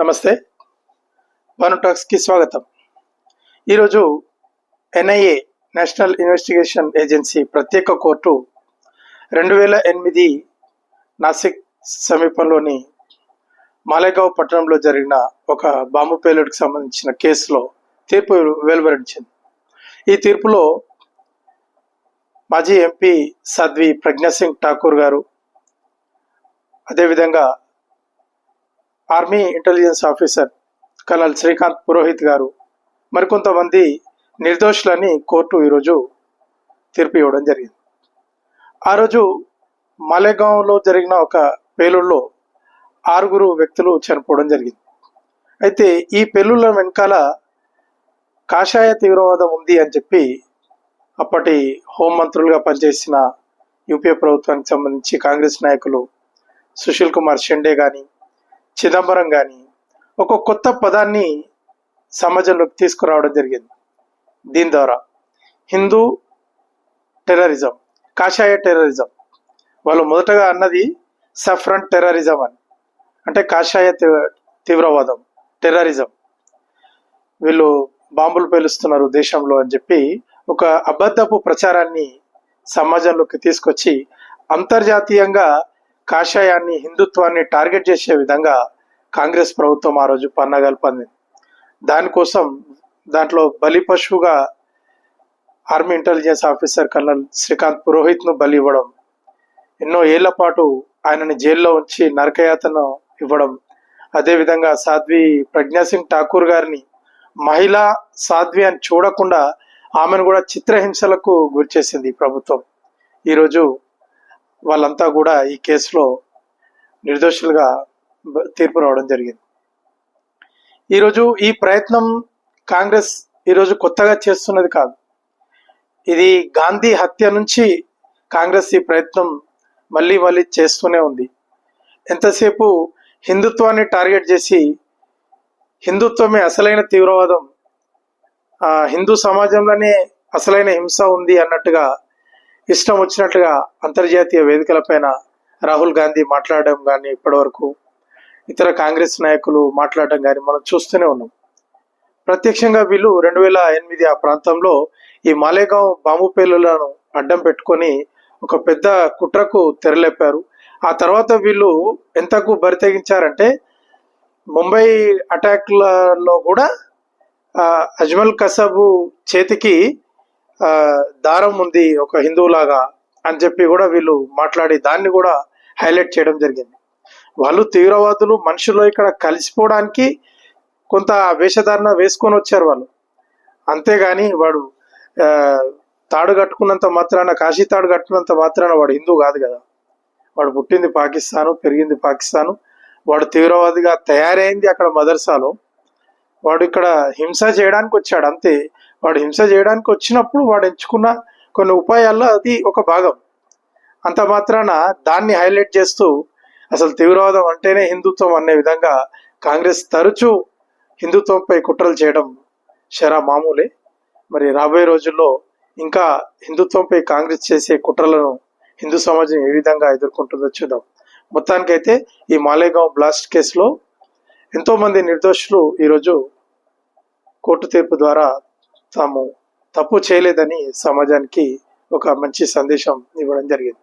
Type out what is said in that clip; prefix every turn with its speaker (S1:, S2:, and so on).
S1: నమస్తే. భాను టాక్స్కి స్వాగతం. ఈరోజు ఎన్ఐఏ నేషనల్ ఇన్వెస్టిగేషన్ ఏజెన్సీ ప్రత్యేక కోర్టు రెండు వేల ఎనిమిది నాసిక్ సమీపంలోని మాలేగావ్ పట్టణంలో జరిగిన ఒక బాంబు పేలుడుకు సంబంధించిన కేసులో తీర్పు వెలువరించింది. ఈ తీర్పులో మాజీ ఎంపీ సాధ్వి ప్రజ్ఞాసింగ్ ఠాకూర్ గారు అదేవిధంగా army intelligence officer colonel Srikanth Purohit garu మరికొంతమంది నిర్దోషులని కోర్టు ఈరోజు తీర్పు ఇవ్వడం జరిగింది. ఆ రోజు మాలేగాంలో జరిగిన ఒక పేలుల్లో ఆరుగురు వ్యక్తులు చనిపోవడం జరిగింది. అయితే ఈ పెళ్ళుల వెనకాల కాషాయ తీవ్రవాదం ఉంది అని చెప్పి అప్పటి హోంమంత్రులుగా పనిచేసిన యూపీఏ ప్రభుత్వానికి సంబంధించి కాంగ్రెస్ నాయకులు సుశీల్ కుమార్ షెండే కానీ చిదంబరం కానీ ఒక కొత్త పదాన్ని సమాజంలోకి తీసుకురావడం జరిగింది. దీని ద్వారా హిందూ టెర్రరిజం కాషాయ టెర్రరిజం. వాళ్ళు మొదటగా అన్నది సఫ్రంట్ టెర్రరిజం అని. అంటే కాషాయ తీవ్రవాదం టెర్రరిజం. వీళ్ళు బాంబులు పేలుస్తున్నారు దేశంలో అని చెప్పి ఒక అబద్ధపు ప్రచారాన్ని సమాజంలోకి తీసుకొచ్చి అంతర్జాతీయంగా కాషాయాన్ని హిందుత్వాన్ని టార్గెట్ చేసే విధంగా కాంగ్రెస్ ప్రభుత్వం ఆ రోజు పన్నాగాలు పందింది దానికోసం దాంట్లో బలి పశువుగా army intelligence officer colonel Srikanth పురోహిత్ను బలి ఇవ్వడం ఎన్నో ఏళ్ళ పాటు ఆయనని జైల్లో ఉంచి నరకయాతను ఇవ్వడం అదేవిధంగా సాధ్వి ప్రజ్ఞాసింగ్ ఠాకూర్ గారిని మహిళా సాధ్వి అని చూడకుండా ఆమెను కూడా చిత్రహింసలకు గురిచేసింది ప్రభుత్వం. ఈరోజు వాళ్ళంతా కూడా ఈ కేసులో నిర్దోషులుగా తీర్పు రావడం జరిగింది. ఈరోజు ఈ ప్రయత్నం కాంగ్రెస్ ఈరోజు కొత్తగా చేస్తున్నది కాదు. ఇది గాంధీ హత్య నుంచి కాంగ్రెస్ ఈ ప్రయత్నం మళ్ళీ మళ్ళీ చేస్తూనే ఉంది. ఎంతసేపు హిందుత్వాన్ని టార్గెట్ చేసి హిందుత్వమే అసలైన తీవ్రవాదం ఆ, హిందూ సమాజంలోనే అసలైన హింస ఉంది అన్నట్టుగా ఇష్టం వచ్చినట్లుగా అంతర్జాతీయ వేదికలపైన రాహుల్ గాంధీ మాట్లాడడం కానీ ఇప్పటివరకు ఇతర కాంగ్రెస్ నాయకులు మాట్లాడటం కానీ మనం చూస్తూనే ఉన్నాం. ప్రత్యక్షంగా వీళ్ళు రెండు వేల ఎనిమిది ఆ ప్రాంతంలో ఈ మాలేగాం బాంబు పేలులను అడ్డం పెట్టుకొని ఒక పెద్ద కుట్రకు తెరలేపారు. ఆ తర్వాత వీళ్ళు ఎంతకు బరితెగించారంటే ముంబై అటాక్లలో కూడా అజ్మల్ కసబు చేతికి దారం ఉంది ఒక హిందువులాగా అని చెప్పి కూడా వీళ్ళు మాట్లాడి దాన్ని కూడా హైలైట్ చేయడం జరిగింది. వాళ్ళు తీవ్రవాదులు మనుషులు ఇక్కడ కలిసిపోవడానికి కొంత వేషధారణ వేసుకొని వచ్చారు వాళ్ళు. అంతేగాని వాడు తాడు కట్టుకున్నంత మాత్రాన కాశీ తాడు కట్టుకున్నంత మాత్రాన వాడు హిందూ కాదు కదా. వాడు పుట్టింది పాకిస్తాను పెరిగింది పాకిస్తాను. వాడు తీవ్రవాదిగా తయారైంది అక్కడ మదర్సాలో. వాడు ఇక్కడ హింస చేయడానికి వచ్చాడు అంతే. వాడు హింస చేయడానికి వచ్చినప్పుడు వాడు ఎంచుకున్న కొన్ని ఉపాయాల్లో అది ఒక భాగం. అంత మాత్రాన దాన్ని హైలైట్ చేస్తూ అసలు తీవ్రవాదం అంటేనే హిందుత్వం అనే విధంగా కాంగ్రెస్ తరచూ హిందుత్వంపై కుట్రలు చేయడం షరా మామూలే. మరి రాబోయే రోజుల్లో ఇంకా హిందుత్వంపై కాంగ్రెస్ చేసే కుట్రలను హిందూ సమాజం ఏ విధంగా ఎదుర్కొంటుందో చూద్దాం. మొత్తానికైతే ఈ మాలేగావ్ బ్లాస్ట్ కేసులో ఎంతోమంది నిర్దోషులు ఈరోజు కోర్టు తీర్పు ద్వారా తాము తప్పు చేయలేదని సమాజానికి ఒక మంచి సందేశం ఇవ్వడం జరిగింది.